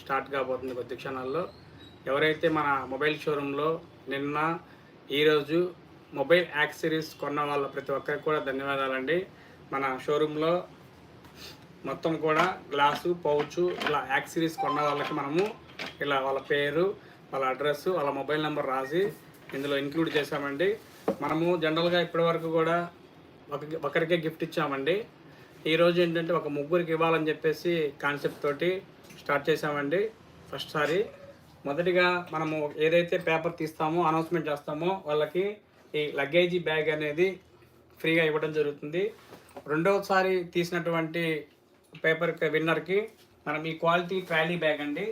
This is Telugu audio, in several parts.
స్టార్ట్ కాబోతుంది కొద్ది క్షణాల్లో. ఎవరైతే మన మొబైల్ షోరూంలో నిన్న ఈరోజు మొబైల్ యాక్సరీస్ కొన్న వాళ్ళ ప్రతి ఒక్కరికి కూడా ధన్యవాదాలండి. మన షోరూంలో మొత్తం కూడా గ్లాసు పౌచు ఇలా యాక్సరీస్ కొన్న వాళ్ళకి మనము ఇలా వాళ్ళ పేరు వాళ్ళ అడ్రస్ వాళ్ళ మొబైల్ నెంబర్ రాసి ఇందులో ఇంక్లూడ్ చేశామండి. మనము జనరల్గా ఇప్పటివరకు కూడా ఒక ఒకరికే గిఫ్ట్ ఇచ్చామండి. ఈరోజు ఏంటంటే ఒక ముగ్గురికి ఇవ్వాలని చెప్పేసి కాన్సెప్ట్ తోటి స్టార్ట్ చేసామండి ఫస్ట్ సారి. మొదటిగా మనము ఏదైతే పేపర్ తీస్తామో అనౌన్స్మెంట్ చేస్తామో వాళ్ళకి ఈ లగేజీ బ్యాగ్ అనేది ఫ్రీగా ఇవ్వడం జరుగుతుంది. రెండవసారి తీసినటువంటి పేపర్ విన్నర్కి మనం ఈ క్వాలిటీ ట్రాలీ బ్యాగ్ అండి.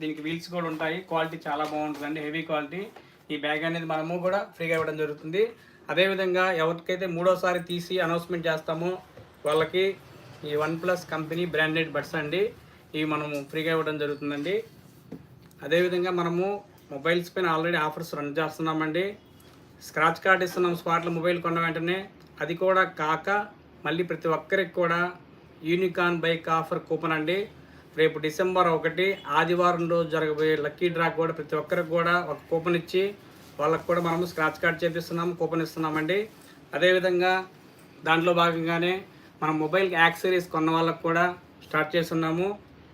దీనికి వీల్స్ కూడా ఉంటాయి. క్వాలిటీ చాలా బాగుంటుందండి. Heavy quality. ఈ బ్యాగ్ అనేది మనము కూడా ఫ్రీగా ఇవ్వడం జరుగుతుంది. అదేవిధంగా ఎవరికైతే మూడోసారి తీసి అనౌన్స్మెంట్ చేస్తామో వాళ్ళకి ఈ one plus company branded buds అండి. ఇవి మనము ఫ్రీగా ఇవ్వడం జరుగుతుందండి. అదేవిధంగా మనము మొబైల్స్ పైన ఆల్రెడీ ఆఫర్స్ రన్ చేస్తున్నామండి. స్క్రాచ్ కార్డ్ ఇస్తున్నాం స్పాట్లో మొబైల్ కొన్న వెంటనే. అది కూడా కాక మళ్ళీ ప్రతి ఒక్కరికి కూడా యూనికాన్ బైక్ ఆఫర్ కూపన్ అండి. రేపు డిసెంబర్ ఒకటి ఆదివారం రోజు జరగబోయే లక్కీ డ్రా కూడా ప్రతి ఒక్కరికి కూడా ఒక కూపన్ ఇచ్చి వాళ్ళకు కూడా మనము స్క్రాచ్ కార్డ్ చేపిస్తున్నాం కూపన్ ఇస్తున్నామండి. అదేవిధంగా దాంట్లో భాగంగానే మనం మొబైల్ యాక్సరీస్ కొన్న వాళ్ళకు కూడా స్టార్ట్ చేస్తున్నాము.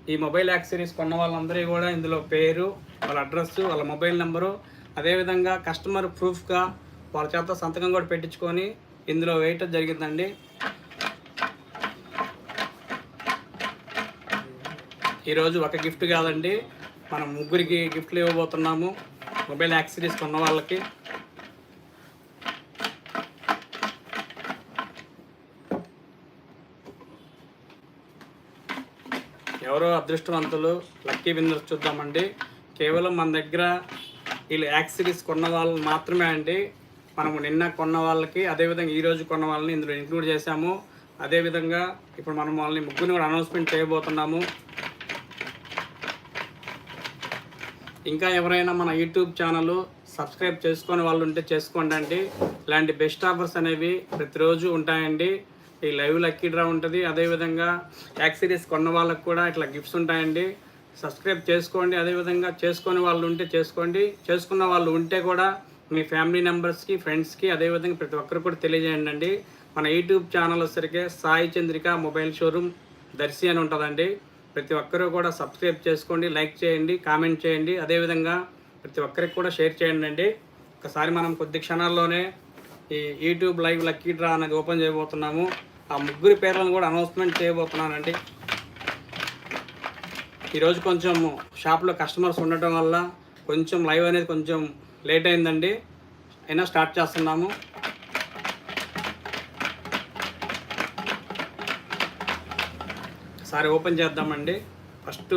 ఈ మొబైల్ యాక్సరీస్ కొన్న వాళ్ళందరూ కూడా ఇందులో పేరు వాళ్ళ అడ్రస్ వాళ్ళ మొబైల్ నెంబరు అదేవిధంగా కస్టమర్ ప్రూఫ్గా వాళ్ళ చేత సంతకం కూడా పెట్టించుకొని ఇందులో వేయటం జరిగిందండి. ఈరోజు ఒక గిఫ్ట్ కాదండి. మనం ముగ్గురికి గిఫ్ట్లు ఇవ్వబోతున్నాము. మొబైల్ యాక్సరీస్ కొన్న వాళ్ళకి. ఎవరో అదృష్టవంతులు లక్కీ విన్నర్స్ చూద్దామండి. కేవలం మన దగ్గర వీళ్ళు యాక్సిరీస్ కొన్న వాళ్ళు మాత్రమే అండి. మనము నిన్న కొన్న వాళ్ళకి అదేవిధంగా ఈరోజు కొన్న వాళ్ళని ఇందులో ఇంక్లూడ్ చేశాము. అదేవిధంగా ఇప్పుడు మనం వాళ్ళని ముగ్గురిని కూడా అనౌన్స్మెంట్ చేయబోతున్నాము. ఇంకా ఎవరైనా మన యూట్యూబ్ ఛానల్ సబ్స్క్రైబ్ చేసుకునే వాళ్ళు ఉంటే చేసుకోండి అండి. ఇలాంటి బెస్ట్ ఆఫర్స్ అనేవి ప్రతిరోజు ఉంటాయండి. ఈ లైవ్ లక్కీ డ్రా ఉంటుంది. అదేవిధంగా యాక్సిరీస్ కొన్న వాళ్ళకు కూడా ఇట్లా గిఫ్ట్స్ ఉంటాయండి. సబ్స్క్రైబ్ చేసుకోండి. అదేవిధంగా చేసుకొని వాళ్ళు ఉంటే చేసుకోండి. చేసుకున్న వాళ్ళు ఉంటే కూడా మీ ఫ్యామిలీ మెంబర్స్కి ఫ్రెండ్స్కి అదేవిధంగా ప్రతి ఒక్కరు కూడా తెలియజేయండి అండి మన యూట్యూబ్ ఛానల్ వచ్చరికి సాయి చంద్రిక మొబైల్ షోరూమ్ దర్శి అని ఉంటుందండి. ప్రతి ఒక్కరూ కూడా సబ్స్క్రైబ్ చేసుకోండి. లైక్ చేయండి. కామెంట్ చేయండి. అదేవిధంగా ప్రతి ఒక్కరికి కూడా షేర్ చేయండి అండి ఒకసారి మనం కొద్ది క్షణాల్లోనే ఈ యూట్యూబ్ లైవ్ లక్కీ డ్రా అనేది ఓపెన్ చేయబోతున్నాము. ఆ ముగ్గురి పేర్లను కూడా అనౌన్స్మెంట్ చేయబోతున్నానండి. ఈరోజు కొంచెం షాప్లో కస్టమర్స్ ఉండటం వల్ల కొంచెం లైవ్ అనేది కొంచెం లేట్ అయిందండి. అయినా స్టార్ట్ చేస్తున్నాము. సారి ఓపెన్ చేద్దామండి. ఫస్ట్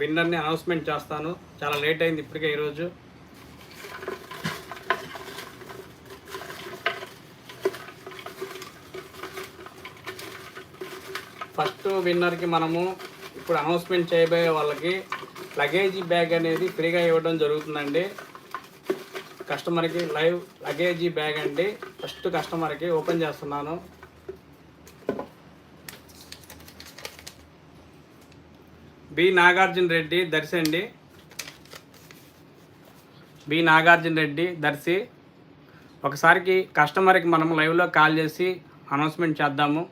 విన్నర్ని అనౌన్స్మెంట్ చేస్తాను. చాలా లేట్ అయింది ఇప్పటికే ఈరోజు. ఫస్ట్ విన్నర్కి మనము ఇప్పుడు అనౌన్స్మెంట్ చేయబోయే వాళ్ళకి లగేజీ బ్యాగ్ అనేది ఫ్రీగా ఇవ్వడం జరుగుతుందండి. కస్టమర్కి లైవ్ లగేజీ బ్యాగ్ అండి. ఫస్ట్ కస్టమర్కి ఓపెన్ చేస్తున్నాను. బి నాగార్జున రెడ్డి దర్శి అండి. బి నాగార్జున రెడ్డి దర్శి. ఒకసారికి కస్టమర్కి మనం లైవ్లో కాల్ చేసి అనౌన్స్మెంట్ చేద్దాము.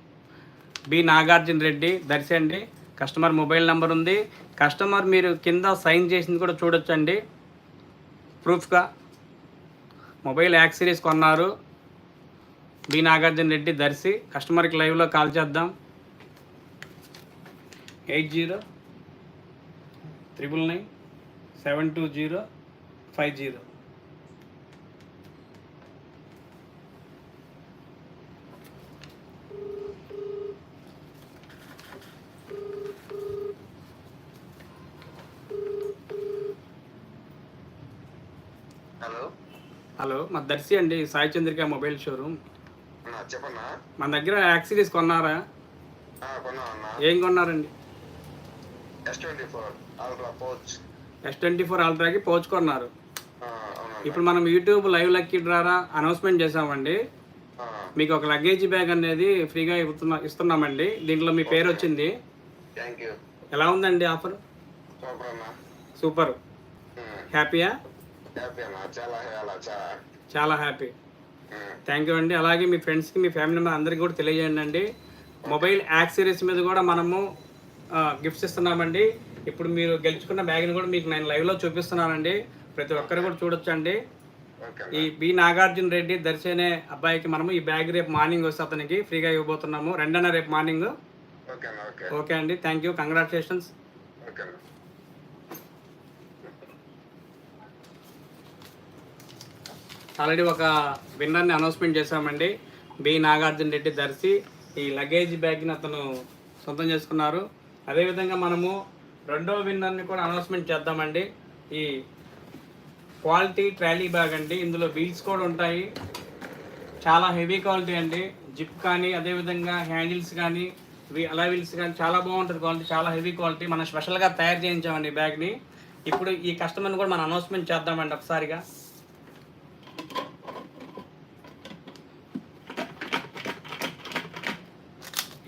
బి నాగార్జున రెడ్డి దర్శండి కస్టమర్ మొబైల్ నెంబర్ ఉంది. కస్టమర్ మీరు కింద సైన్ చేసింది కూడా చూడొచ్చండి. ప్రూఫ్గా మొబైల్ యాక్సరీస్ కొన్నారు. బి నాగార్జున రెడ్డి దర్శి. కస్టమర్కి లైవ్లో కాల్ చేద్దాం. Eight zero triple nine seven two zero five zero hello hello మా దర్శి అండి సాయి చంద్రిక మొబైల్ షోరూమ్. చెప్పన్నా? మన దగ్గర యాక్సరీస్ కొన్నారా? ఏం కొన్నారండి? ఎస్ ట్వంటీ ఫోర్ అల్ట్రాకి పౌచ్ కొన్నారు. ఇప్పుడు మనం యూట్యూబ్ లైవ్ లక్కీ ద్వారా అనౌన్స్మెంట్ చేసామండి మీకు ఒక లగేజీ బ్యాగ్ అనేది ఫ్రీగా ఇస్తున్నా ఇస్తున్నామండి. దీంట్లో మీ పేరు వచ్చింది. ఎలా ఉందండి ఆఫర్ సూపర్ హ్యాపీయా? చాలా చాలా. చాలా హ్యాపీ. థ్యాంక్ యూ అండి. అలాగే మీ ఫ్రెండ్స్కి మీ ఫ్యామిలీ మెంబర్ అందరికీ కూడా తెలియజేయండి అండి. మొబైల్ యాక్సరీస్ మీద కూడా మనము గిఫ్ట్స్ ఇస్తున్నామండి. ఇప్పుడు మీరు గెలుచుకున్న బ్యాగ్ని కూడా మీకు నేను లైవ్లో చూపిస్తున్నానండి. ప్రతి ఒక్కరు కూడా చూడొచ్చండి. ఓకే ఈ బి నాగార్జున రెడ్డి దర్శి అనే అబ్బాయికి మనము ఈ బ్యాగ్ రేపు మార్నింగ్ వస్తే అతనికి ఫ్రీగా ఇవ్వబోతున్నాము. రెండన్న రేపు మార్నింగ్. ఓకే అండి. థ్యాంక్ యూ కంగ్రాచులేషన్స్ ఓకే అన్న ఆల్రెడీ ఒక విన్నర్ని అనౌన్స్మెంట్ చేశామండి. బి. నాగార్జున రెడ్డి దర్శి. ఈ లగేజ్ బ్యాగ్ని అతను సొంతం చేసుకున్నారు. అదేవిధంగా మనము రెండో విన్నర్ని కూడా అనౌన్స్మెంట్ చేద్దామండి. ఈ క్వాలిటీ ట్రాలీ బ్యాగ్ అండి. ఇందులో వీల్స్ కూడా ఉంటాయి. చాలా హెవీ క్వాలిటీ అండి. జిప్ కానీ అదేవిధంగా హ్యాండిల్స్ కానీ వి- అలా వీల్స్ కానీ చాలా బాగుంటుంది క్వాలిటీ చాలా హెవీ క్వాలిటీ. మనం స్పెషల్గా తయారు చేయించామండి ఈ బ్యాగ్ని. ఇప్పుడు ఈ కస్టమర్ని కూడా మనం అనౌన్స్మెంట్ చేద్దామండి ఒకసారిగా.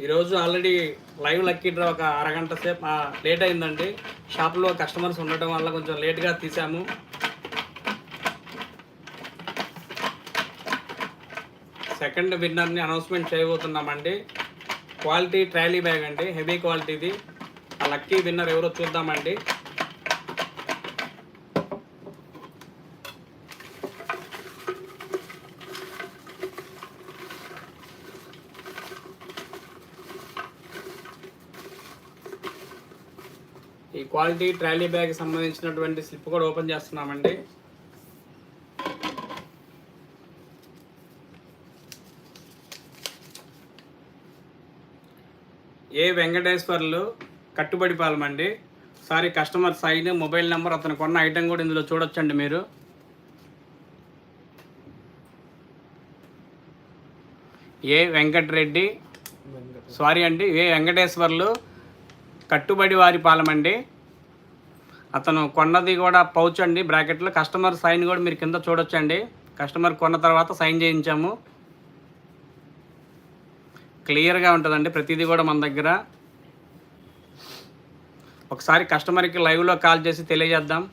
ఈరోజు ఆల్రెడీ లైవ్ లక్కీ డ్రా ఒక అరగంట సేపు లేట్ అయిందండి. షాప్లో కస్టమర్స్ ఉండటం వల్ల కొంచెం లేట్గా తీసాము. సెకండ్ విన్నర్ని అనౌన్స్మెంట్ చేయబోతున్నామండి. క్వాలిటీ ట్రాలీ బ్యాగ్ అండి హెవీ క్వాలిటీది. ఆ లక్కీ విన్నర్ ఎవరో చూద్దామండి. ఈ క్వాలిటీ ట్రాలీ బ్యాగ్ సంబంధించినటువంటి స్లిప్ కూడా ఓపెన్ చేస్తున్నామండి. ఏ వెంకటేశ్వర్లు కట్టుబడి పాలమండి. Sorry customer sign mobile number అతను కొన్న ఐటెం కూడా ఇందులో చూడొచ్చండి మీరు. ఏ వెంకటరెడ్డి సారీ అండి ఏ వెంకటేశ్వర్లు కట్టుబడి వారి పాలమండి. అతను కొన్నది కూడా పౌచ్ అండి బ్రాకెట్లో. కస్టమర్ సైన్ కూడా మీరు కింద చూడొచ్చండి. కస్టమర్ కొన్న తర్వాత సైన్ చేయించాము. క్లియర్గా ఉంటుందండి ప్రతిదీ కూడా మన దగ్గర. ఒకసారి కస్టమర్కి లైవ్లో కాల్ చేసి తెలియజేద్దాం.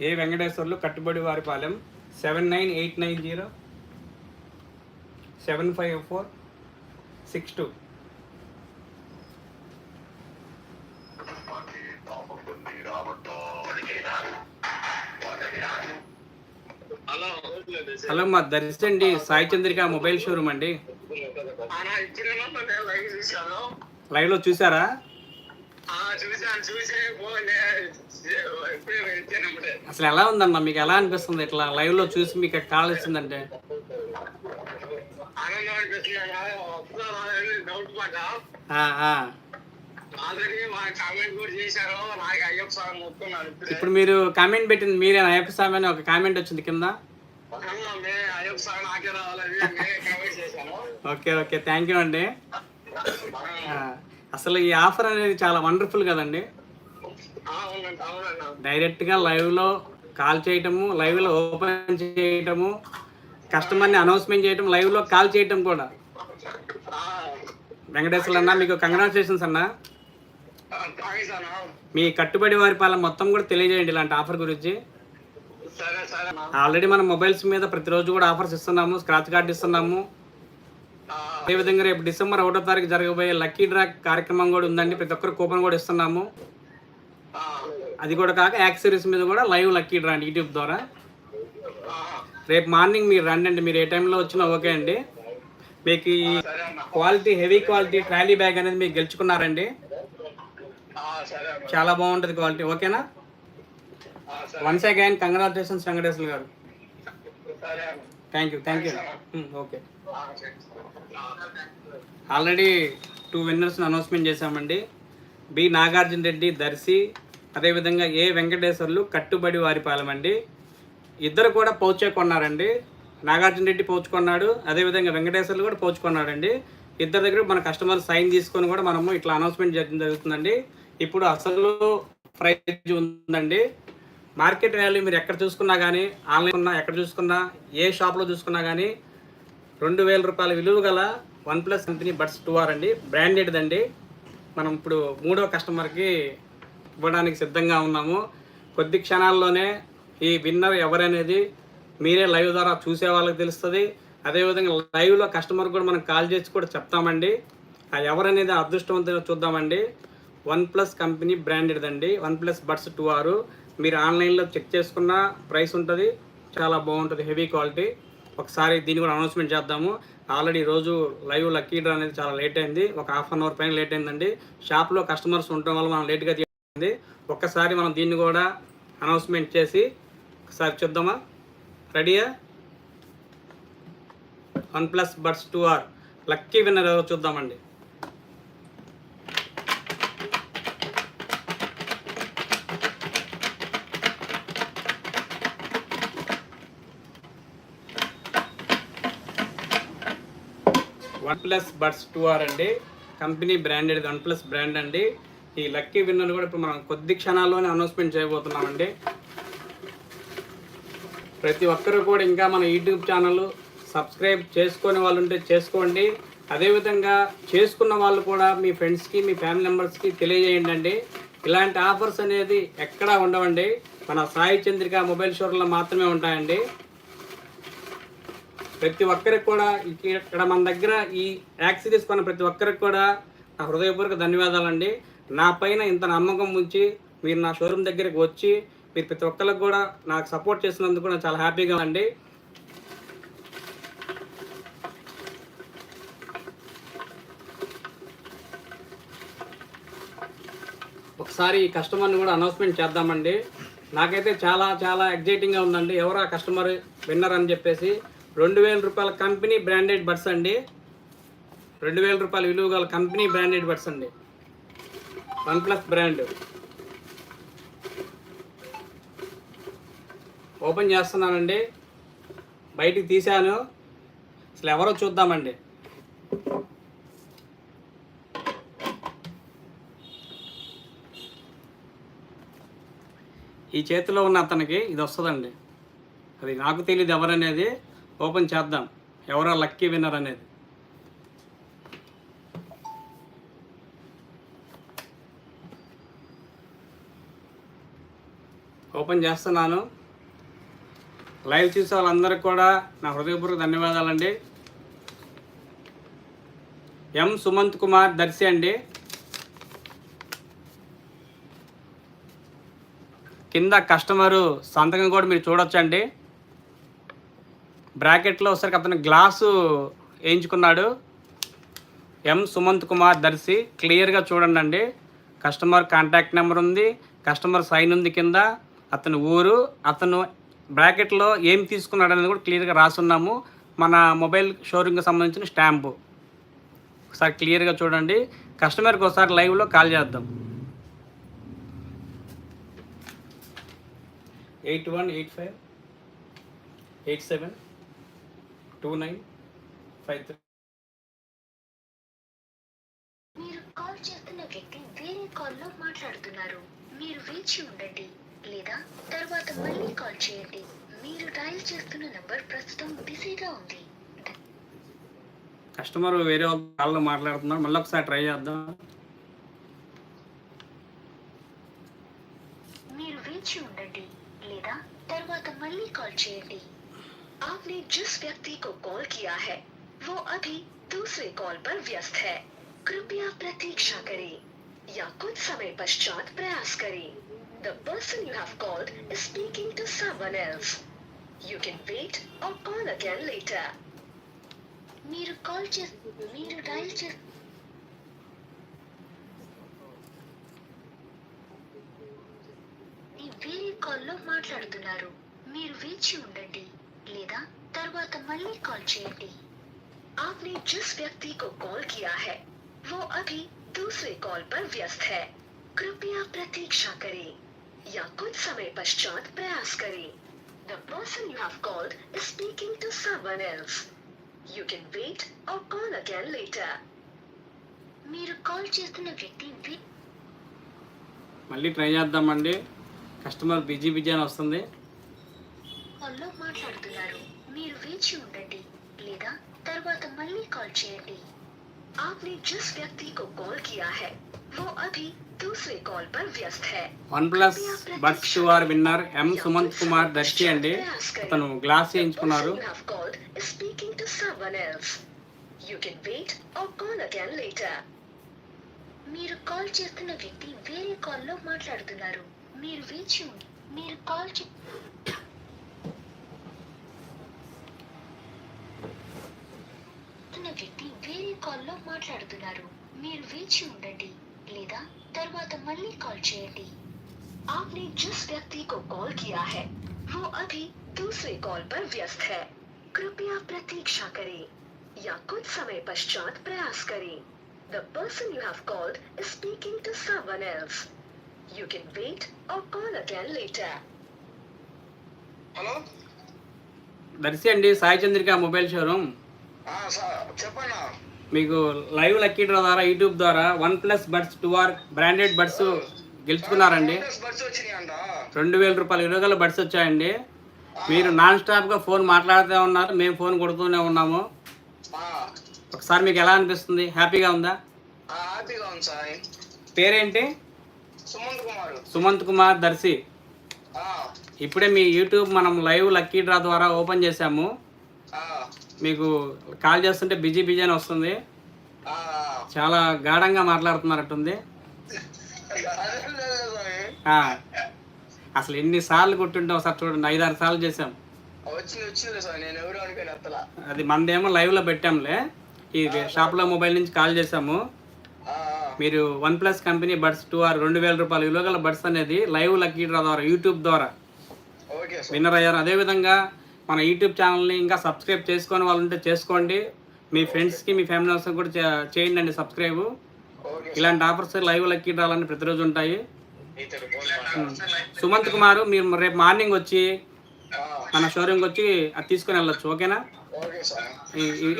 A Venkateswarlu Kattubadivaripalem? Seven nine eight nine zero seven five four six two. Hello మా మా దర్శండి సాయి చంద్రిక మొబైల్ షోరూమ్ అండి. లైవ్లో లైవ్లో చూసారా? అసలు ఎలా ఉందన్న మీకు ఎలా అనిపిస్తుంది ఇట్లా లైవ్లో చూసి మీకు కాల్ వచ్చిందంటే ఇప్పుడు మీరు కామెంట్ పెట్టింది మీరే అయ్యప్ప స్వామి అని ఒక కామెంట్ వచ్చింది కింద. ఓకే ఓకే థ్యాంక్ యూ అండి. అసలు ఈ ఆఫర్ అనేది చాలా వండర్ఫుల్ కదండి. డైరెక్ట్గా లైవ్లో కాల్ చేయటము లైవ్లో ఓపెన్ చేయటము కస్టమర్ని అనౌన్స్మెంట్ చేయటం లైవ్లో కాల్ చేయటం కూడా. ఆ, వెంకటేశ్వర అన్న మీకు కంగ్రాచులేషన్స్ అన్న. మీ కట్టుబడి వారి పాలన మొత్తం కూడా తెలియజేయండి ఇలాంటి ఆఫర్ గురించి. ఆల్రెడీ మనం మొబైల్స్ మీద ప్రతిరోజు కూడా ఆఫర్స్ ఇస్తున్నాము స్క్రాచ్ కార్డ్ ఇస్తున్నాము. అదేవిధంగా రేపు డిసెంబర్ ఒకటో తారీఖు జరగబోయే లక్కీ డ్రా కార్యక్రమం కూడా ఉందండి. ప్రతి ఒక్కరు కూపన్ కూడా ఇస్తున్నాము. అది కూడా కాక యాక్సరీస్ మీద కూడా లైవ్ లక్కీ డ్రా అండి యూట్యూబ్ ద్వారా. రేపు మార్నింగ్ మీరు రండి అండి మీరు ఏ టైంలో వచ్చినా ఓకే అండి. మీకు ఈ quality heavy quality trolley bag అనేది మీరు గెలుచుకున్నారండి. చాలా బాగుంటుంది క్వాలిటీ. ఓకేనా? వన్స్ అగైన్ కంగ్రాచులేషన్స్ వెంకటేశ్వర గారు. Thank you thank you okay already two విన్నర్స్ని announcement చేశామండి. బి నాగార్జున రెడ్డి దర్శి అదేవిధంగా ఏ వెంకటేశ్వర్లు కట్టుబడి వారి అండి. ఇద్దరు కూడా పౌచే కొన్నారండి. నాగార్జున రెడ్డి పోచుకున్నాడు అదేవిధంగా వెంకటేశ్వర్లు కూడా పోచుకున్నాడండి ఇద్దరు ఇద్దరి దగ్గర మన కస్టమర్ సైన్ తీసుకొని కూడా మనము ఇట్లా అనౌన్స్మెంట్ చేయడం జరుగుతుందండి. ఇప్పుడు అసలు ప్రైజ్ ఉందండి. మార్కెట్ వాల్యూ మీరు ఎక్కడ చూసుకున్నా కానీ ఆన్లైన్ ఉన్నా ఎక్కడ చూసుకున్నా ఏ షాప్లో చూసుకున్నా కానీ రెండు వేల రూపాయల విలువ గల OnePlus company buds two R అండి. బ్రాండెడ్ అండి మనం ఇప్పుడు మూడో కస్టమర్కి ఇవ్వడానికి సిద్ధంగా ఉన్నాము. కొద్ది క్షణాల్లోనే ఈ విన్నర్ ఎవరనేది మీరే లైవ్ ద్వారా చూసే వాళ్ళకి తెలుస్తుంది. అదేవిధంగా లైవ్లో కస్టమర్ కూడా మనం కాల్ చేసి కూడా చెప్తామండి. ఆ ఎవరనేది అదృష్టవంతంగా చూద్దామండి. వన్ ప్లస్ కంపెనీ బ్రాండెడ్ అండి one plus buds two R. మీరు ఆన్లైన్లో చెక్ చేసుకున్న ప్రైస్ ఉంటుంది చాలా బాగుంటుంది హెవీ క్వాలిటీ. ఒకసారి దీన్ని కూడా అనౌన్స్మెంట్ చేద్దాము. ఆల్రెడీ రోజు లైవ్ లక్కీ డ్రా అనేది చాలా లేట్ అయింది. ఒక హాఫ్ అన్ అవర్ పైన లేట్ అయిందండి. షాప్లో కస్టమర్స్ ఉండటం వల్ల మనం లేట్గా చేసింది ఒక్కసారి మనం దీన్ని కూడా అనౌన్స్మెంట్ చేసి ఒకసారి చూద్దామా? రెడీయా? OnePlus buds two R. Lucky winner ఎవరో చూద్దామండి. ప్లస్ బడ్స్ టూ ఆర్ అండి. Company branded one plus brand అండి. ఈ లక్కీ విన్నర్ కూడా ఇప్పుడు మనం కొద్ది క్షణాల్లోనే అనౌన్స్మెంట్ చేయబోతున్నామండి. ప్రతి ఒక్కరు కూడా ఇంకా మన యూట్యూబ్ ఛానల్ సబ్స్క్రైబ్ చేసుకునే వాళ్ళు ఉంటే చేసుకోండి. అదేవిధంగా చేసుకున్న వాళ్ళు కూడా మీ ఫ్రెండ్స్కి మీ ఫ్యామిలీ మెంబర్స్కి తెలియజేయండి అండి. ఇలాంటి ఆఫర్స్ అనేది ఎక్కడా ఉండవండి. మన సాయి చంద్రిక మొబైల్ షోర్లో మాత్రమే ఉంటాయండి. ప్రతి ఒక్కరికి కూడా ఇక్కడ మన దగ్గర ఈ యాక్సిరీస్ కొన్న ప్రతి ఒక్కరికి కూడా నా హృదయపూర్వక ధన్యవాదాలండి. నా పైన ఇంత నమ్మకం ఉంచి మీరు నా షోరూమ్ దగ్గరికి వచ్చి మీరు ప్రతి ఒక్కరికి కూడా నాకు సపోర్ట్ చేసినందుకు నాకు చాలా హ్యాపీగా అండి ఒకసారి ఈ కస్టమర్ని కూడా అనౌన్స్మెంట్ చేద్దామండి. నాకైతే చాలా చాలా ఎగ్జైటింగ్గా ఉందండి. ఎవరు ఆ కస్టమర్ విన్నర్ అని చెప్పేసి రెండు వేల రూపాయల కంపెనీ బ్రాండెడ్ బడ్స్ అండి. రెండు వేల రూపాయల విలువ గల కంపెనీ బ్రాండెడ్ బడ్స్ అండి. OnePlus brand. ఓపెన్ చేస్తున్నానండి. బయటికి తీశాను. అసలు ఎవరో చూద్దామండి. ఈ చేతిలో ఉన్న అతనికి ఇది వస్తుందండి. అది నాకు తెలియదు ఎవరనేది. ఓపెన్ చేద్దాం. ఎవరో లక్కీ విన్నర్ అనేది? ఓపెన్ చేస్తున్నాను. లైవ్ చూసే వాళ్ళందరికీ కూడా నా హృదయపూర్వక ధన్యవాదాలండి. ఎం సుమంత్ కుమార్ దర్శి అండి. కింద కస్టమరు సంతకం కూడా మీరు చూడొచ్చండి. బ్రాకెట్లో ఒకసారి అతను గ్లాసు వేయించుకున్నాడు. ఎం సుమంత్ కుమార్ దర్శి క్లియర్గా చూడండి అండి కస్టమర్ కాంటాక్ట్ నెంబర్ ఉంది. కస్టమర్ సైన్ ఉంది కింద. అతని ఊరు అతను బ్రాకెట్లో ఏం తీసుకున్నాడు అనేది కూడా క్లియర్గా రాసున్నాము. మన మొబైల్ షోరూమ్కి సంబంధించిన స్టాంపు. ఒకసారి క్లియర్గా చూడండి. కస్టమర్కి ఒకసారి లైవ్లో కాల్ చేద్దాం. Eight one eight five eight seven. Two nine five three మీరు కాల్ చేస్తున్న వ్యక్తి వేరే కాల్లో మాట్లాడుతున్నారు. మీరు వేచి ఉండండి. లేదా తర్వాత మళ్ళీ కాల్ చేయండి. మీరు డయల్ చేస్తున్న నంబర్ ప్రస్తుతం బిజీగా ఉంది. కస్టమర్ వేరే వాళ్ళ కాల్లో మాట్లాడుతున్నారు. మళ్ళీ ఒకసారి ట్రై చేద్దాం. మీరు వేచి ఉండండి. లేదా తర్వాత మళ్ళీ కాల్ చేయండి. आपने जिस व्यक्ति को कॉल किया है वो अभी दूसरे कॉल पर व्यस्त है कृपया प्रतीक्षा करें या कुछ समय पश्चात प्रयास करें The person you have called is speaking to someone else. You can wait or call again later. మీరు కాల్ చే మీరు డయల్ చే మీ వేరే కాల్లో మాట్లాడుతున్నారు మీరు వేచి ఉండండి లేదా తర్వాత మళ్ళీ కాల్ చేయండి आपने जिस व्यक्ति को कॉल किया है वो अभी दूसरे कॉल पर व्यस्त है कृपया प्रतीक्षा करें या कुछ समय पश्चात प्रयास करें The person you have called is speaking to someone else. You can wait or call again later. మీరు కాల్ చేస్తున్న వ్యక్తి వి- మళ్ళీ ట్రై చేద్దామండి కస్టమర్ బిజీ బిజీ అని వస్తుంది కాల్లో మాట్లాడుతున్నారు మీరు వేచి ఉండండి లేదా తర్వాత మళ్ళీ కాల్ చేయండి आपने जिस व्यक्ति को कॉल किया है वो अभी दूसरे कॉल पर व्यस्त है OnePlus Buds two R winner M Sumanth Kumar Darsi అండి అతను గ్లాస్ చేయించుకున్నారు The person you have called is speaking to someone else. You can wait or call again later. మీరు కాల్ చేస్తున్న వ్యక్తి వేరే కాల్లో మాట్లాడుతున్నారు మీరు వేచి ఉండి మీరు కాల్ చే మాట్లాడుతున్నారు మీరు వేచి ఉండండి లేదా తర్వాత మళ్ళీ కాల్ చేయండి आपने जिस व्यक्ति को कॉल किया है वो अभी दूसरे कॉल पर व्यस्त है कृपया प्रतीक्षा करें या कुछ समय पश्चात प्रयास करें the person you have called is speaking to someone else you can wait और call again later hello Darsi అండి సాయి చంద్రిక మొబైల్ షోరూమ్ ఆ, సార్ చెప్పన్నా మీకు లైవ్ లక్కీ డ్రా ద్వారా యూట్యూబ్ ద్వారా OnePlus buds two R branded buds గెలుచుకున్నారండి. రెండు వేల రూపాయల విలువగల బడ్స్ వచ్చాయండి. మీరు నాన్ స్టాప్గా ఫోన్ మాట్లాడుతూ ఉన్నారు మేము ఫోన్ కొడుతూనే ఉన్నాము. ఒకసారి మీకు ఎలా అనిపిస్తుంది? హ్యాపీగా ఉందా? పేరేంటి? సుమంత్ కుమార్ దర్శి. ఇప్పుడే మీ యూట్యూబ్ మనం లైవ్ లక్కీ డ్రా ద్వారా ఓపెన్ చేశాము. మీకు కాల్ చేస్తుంటే బిజీ బిజీ అని వస్తుంది. చాలా గాఢంగా. ఆ, అసలు ఎన్నిసార్లు కొట్టుంటే ఒకసారి చూడండి ఐదారు సార్లు చేసాం సార్ అది మనదేమో లైవ్లో పెట్టాంలే. ఈ షాప్లో మొబైల్ నుంచి కాల్ చేసాము మీరు OnePlus company buds two R రెండు వేల రూపాయల. విలువగల బడ్స్ అనేది లైవ్ లక్కీ డ్రా ద్వారా యూట్యూబ్ ద్వారా సార్. విన్నర్ అయ్యారు. అదేవిధంగా మన యూట్యూబ్ ఛానల్ని ఇంకా సబ్స్క్రైబ్ చేసుకొని వాళ్ళు ఉంటే చేసుకోండి. మీ ఫ్రెండ్స్కి మీ ఫ్యామిలీ మెంబర్స్కి కూడా చేయండి అండి సబ్స్క్రైబ్ ఇలాంటి ఆఫర్స్ లైవ్ లక్కీ డ్రాలన్నీ ప్రతిరోజు ఉంటాయి. ఫోన్ సుమంత్ కుమార్ మీరు రేపు మార్నింగ్ వచ్చి మన షోరూమ్కి వచ్చి అది తీసుకొని వెళ్ళొచ్చు ఓకేనా?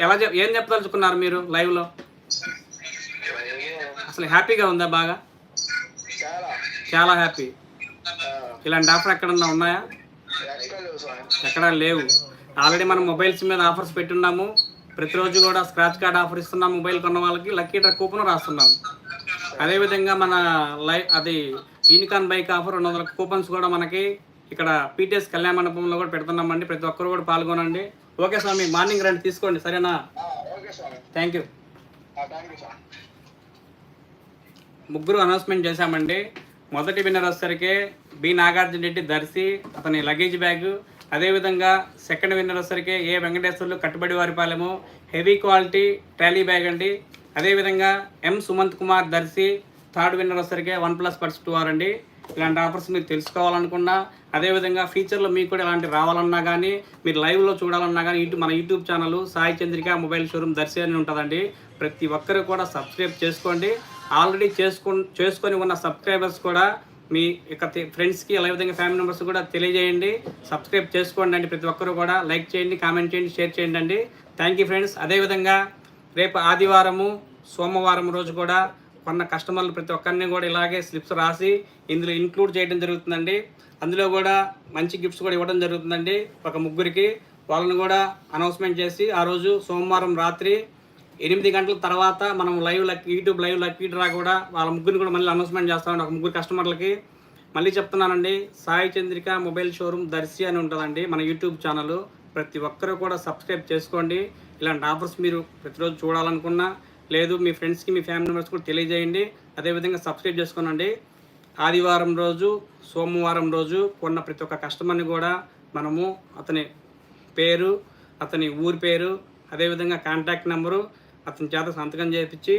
ఎలా ఏం చెప్పదలుచుకున్నారు మీరు లైవ్లో అసలు హ్యాపీగా ఉందా బాగా? చాలా. హ్యాపీ. ఇలాంటి ఆఫర్ ఎక్కడన్నా ఉన్నాయా? ఎక్కడా లేవు. ఆల్రెడీ మనం మొబైల్స్ మీద ఆఫర్స్ పెట్టున్నాము. ప్రతిరోజు కూడా స్క్రాచ్ కార్డ్ ఆఫర్ ఇస్తున్నాం మొబైల్ కొన్న వాళ్ళకి. లక్కీ డ్రా కూపన్ రాస్తున్నాం. అదేవిధంగా మన లై అది యూనికాన్ బైక్ ఆఫర్ రెండు వందల కూపన్స్ కూడా మనకి ఇక్కడ పీటీఎస్ కళ్యాణ మండపంలో కూడా పెడుతున్నామండి. ప్రతి ఒక్కరు కూడా పాల్గొనండి. ఓకే స్వామి మార్నింగ్ రండి తీసుకోండి. సరేనా? థ్యాంక్ యూ ముగ్గురు అనౌన్స్మెంట్ చేశామండి. మొదటి విన్నర్ వచ్చేసరికి బి నాగార్జున రెడ్డి దర్శి అతని లగేజ్ బ్యాగ్ అదేవిధంగా సెకండ్ విన్నర్ వచ్చరికి ఏ వెంకటేశ్వర్లు కట్టుబడి వారిపాలెము హెవీ క్వాలిటీ ట్రాలీ బ్యాగ్ అండి. అదేవిధంగా M Sumanth Kumar Darsi third winner వచ్చరికి one plus purse two R అండి ఇలాంటి ఆఫర్స్ మీరు తెలుసుకోవాలనుకున్నా అదేవిధంగా ఫ్యూచర్లో మీకు కూడా ఇలాంటి రావాలన్నా కానీ మీరు లైవ్లో చూడాలన్నా కానీ యూట్యూబ్ మన YouTube channel Sai Chandrika mobile showroom Darsi అని ఉంటుందండి. ప్రతి ఒక్కరు కూడా సబ్స్క్రైబ్ చేసుకోండి. ఆల్రెడీ చేసుకు చేసుకొని ఉన్న సబ్స్క్రైబర్స్ కూడా మీ యొక్క ఫ్రెండ్స్కి అదేవిధంగా ఫ్యామిలీ మెంబర్స్ కూడా తెలియజేయండి. సబ్స్క్రైబ్ చేసుకోండి అండి ప్రతి ఒక్కరు కూడా. లైక్ చేయండి కామెంట్ చేయండి షేర్ చేయండి అండి. థ్యాంక్ యూ ఫ్రెండ్స్ అదేవిధంగా రేపు ఆదివారము సోమవారం రోజు కూడా కొన్న కస్టమర్లు ప్రతి ఒక్కరిని కూడా ఇలాగే స్లిప్స్ రాసి ఇందులో ఇంక్లూడ్ చేయడం జరుగుతుందండి. అందులో కూడా మంచి గిఫ్ట్స్ కూడా ఇవ్వడం జరుగుతుందండి ఒక ముగ్గురికి. వాళ్ళని కూడా అనౌన్స్మెంట్ చేసి ఆ రోజు సోమవారం రాత్రి ఎనిమిది గంటల తర్వాత మనం live luck YouTube live lucky draw కూడా వాళ్ళ ముగ్గురిని కూడా మళ్ళీ అనౌన్స్మెంట్ చేస్తామండి ఒక ముగ్గురు కస్టమర్లకి మళ్ళీ చెప్తున్నానండి సాయి చంద్రిక మొబైల్ షోరూమ్ దర్శి అని ఉంటుందండి మన యూట్యూబ్ ఛానల్ ప్రతి ఒక్కరూ కూడా సబ్స్క్రైబ్ చేసుకోండి. ఇలాంటి ఆఫర్స్ మీరు ప్రతిరోజు చూడాలనుకున్నా లేదు మీ ఫ్రెండ్స్కి మీ ఫ్యామిలీ మెంబర్స్ కూడా తెలియజేయండి. అదేవిధంగా సబ్స్క్రైబ్ చేసుకోనండి. ఆదివారం రోజు సోమవారం రోజు కొన్న ప్రతి ఒక్క కస్టమర్ని కూడా మనము అతని పేరు అతని ఊరి పేరు అదేవిధంగా కాంటాక్ట్ నెంబరు అతని చేత సంతకం చేయించి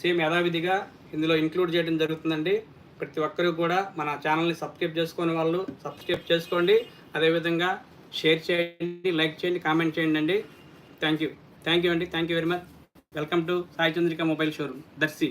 సేమ్ యథావిధిగా ఇందులో ఇంక్లూడ్ చేయడం జరుగుతుందండి. ప్రతి ఒక్కరు కూడా మన ఛానల్ని సబ్స్క్రైబ్ చేసుకునే వాళ్ళు సబ్స్క్రైబ్ చేసుకోండి. అదేవిధంగా షేర్ చేయండి లైక్ చేయండి కామెంట్ చేయండి అండి. Thank you. థ్యాంక్ యూ అండి. Thank you very much. Welcome to Sai Chandrika mobile showroom. Darsi.